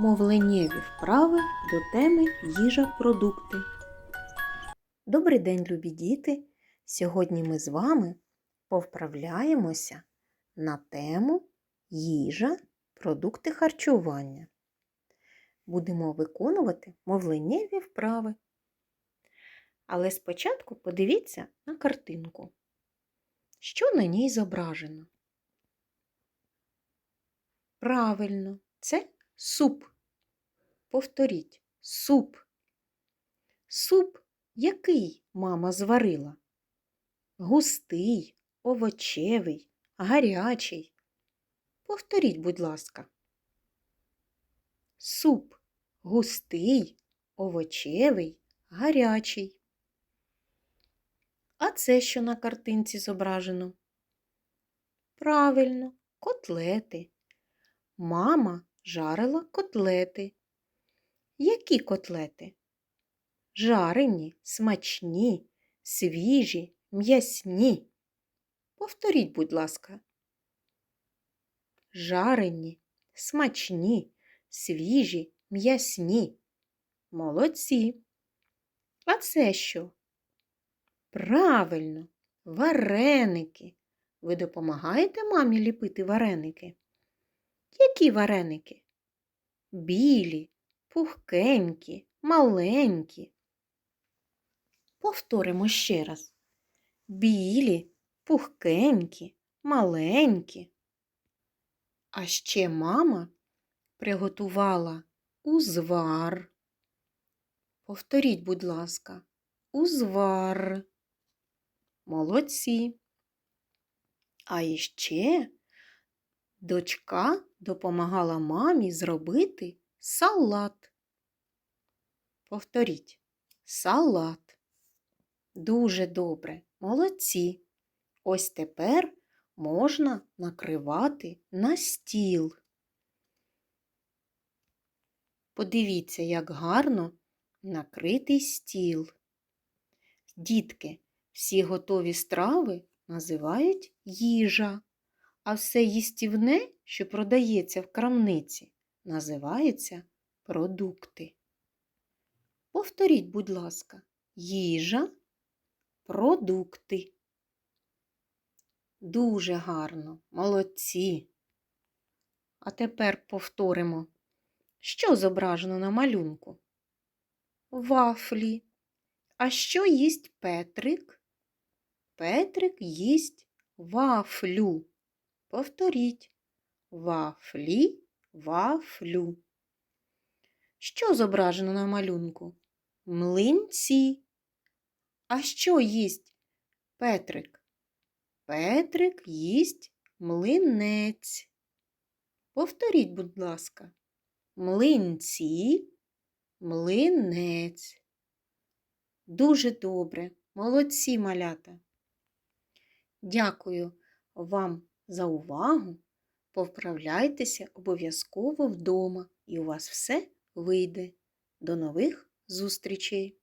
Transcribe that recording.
Мовленнєві вправи до теми їжа продукти. Добрий день, любі діти! Сьогодні ми з вами повправляємося на тему їжа продукти харчування. Будемо виконувати мовленнєві вправи. Але спочатку подивіться на картинку. Що на ній зображено? Правильно, це суп. Повторіть суп. Суп який мама зварила? Густий, овочевий, гарячий. Повторіть, будь ласка. Суп густий, овочевий, гарячий. А це що на картинці зображено? Правильно, котлети. Мама жарила котлети. Які котлети? Жарені, смачні, свіжі, м'ясні. Повторіть, будь ласка. Жарені, смачні, свіжі, м'ясні. Молодці. А це що? Правильно, вареники. Ви допомагаєте мамі ліпити вареники? Які вареники? Білі, пухкенькі, маленькі. Повторимо ще раз. Білі, пухкенькі, маленькі. А ще мама приготувала узвар. Повторіть, будь ласка, узвар. Молодці. А іще дочка допомагала мамі зробити салат. Повторіть салат. Дуже добре, молодці. Ось тепер можна накривати на стіл. Подивіться, як гарно накритий стіл. Дітки, всі готові страви називають їжа, а все їстівне, що продається в крамниці, називається продукти. Повторіть, будь ласка, їжа, продукти. Дуже гарно, молодці. А тепер повторимо, що зображено на малюнку? Вафлі. А що їсть Петрик? Петрик їсть вафлю. Повторіть. Вафлі, вафлю. Що зображено на малюнку? Млинці. А що їсть Петрик? Петрик їсть млинець. Повторіть, будь ласка, млинці, млинець. Дуже добре, молодці малята. Дякую вам за увагу. Повправляйтеся обов'язково вдома, і у вас все вийде. До нових зустрічей!